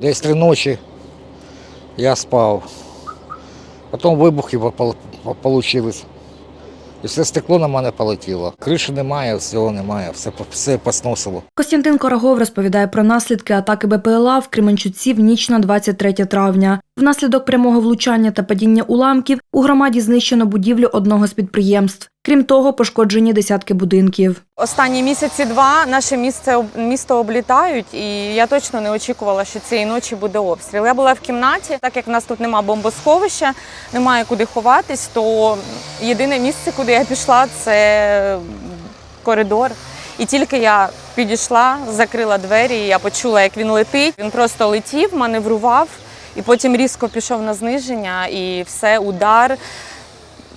Десь три ночі я спав. Потім вибухи вийшли. І все стекло на мене полетіло. Криші немає, всього немає, все, все посносило. Костянтин Корогов розповідає про наслідки атаки БПЛА в Кременчуці в ніч на 23 травня. Внаслідок прямого влучання та падіння уламків у громаді знищено будівлю одного з підприємств. Крім того, пошкоджені десятки будинків. Останні місяці два наше місце місто облітають, і я точно не очікувала, що цієї ночі буде обстріл. Я була в кімнаті, так як в нас тут немає бомбосховища, немає куди ховатись, то єдине місце, куди я пішла, це коридор. І тільки я підійшла, закрила двері, і я почула, як він летить. Він просто летів, маневрував, і потім різко пішов на зниження, і все, удар.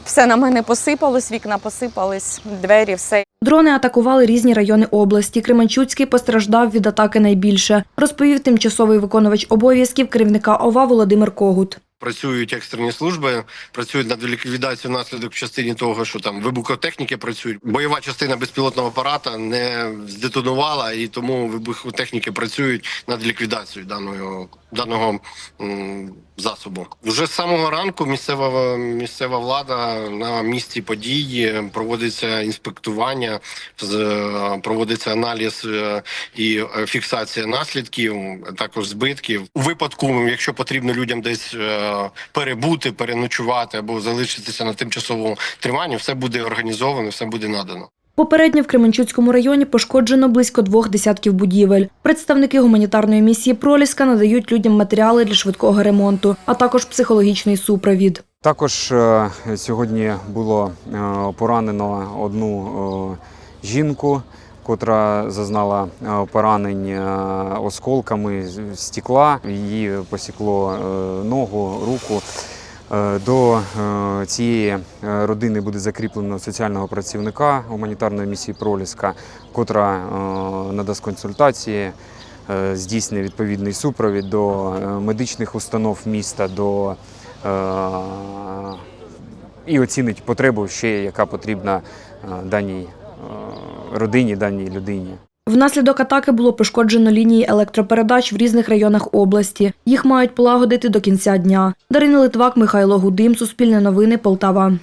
Все на мене посипалось, вікна посипались, двері, все. Дрони атакували різні райони області. Кременчуцький постраждав від атаки найбільше, розповів тимчасовий виконувач обов'язків керівника ОВА Володимир Когут. Працюють екстрені служби, працюють над ліквідацією наслідок в частині того, що там вибухотехніки працюють. Бойова частина безпілотного апарата не здетонувала, і тому вибухотехніки працюють над ліквідацією даного даного м, засобу. Вже з самого ранку місцева місцева влада на місці події проводиться інспектування, з- проводиться аналіз е, і фіксація наслідків, також збитків. У випадку, якщо потрібно людям десь е, перебути, переночувати або залишитися на тимчасовому триманні, все буде організовано, все буде надано. Попередньо в Кременчуцькому районі пошкоджено близько двох десятків будівель. Представники гуманітарної місії Проліска надають людям матеріали для швидкого ремонту, а також психологічний супровід. Також е, сьогодні було е, поранено одну е, жінку, котра зазнала е, поранень е, осколками стекла. Її посікло е, ногу, руку. До цієї родини буде закріплено соціального працівника гуманітарної місії Проліска, котра надасть консультації, здійснює відповідний супровід до медичних установ міста, до і оцінить потребу ще, яка потрібна даній родині, даній людині. Внаслідок атаки було пошкоджено лінії електропередач в різних районах області. Їх мають полагодити до кінця дня. Дарина Литвак, Михайло Гудим, Суспільне новини, Полтава.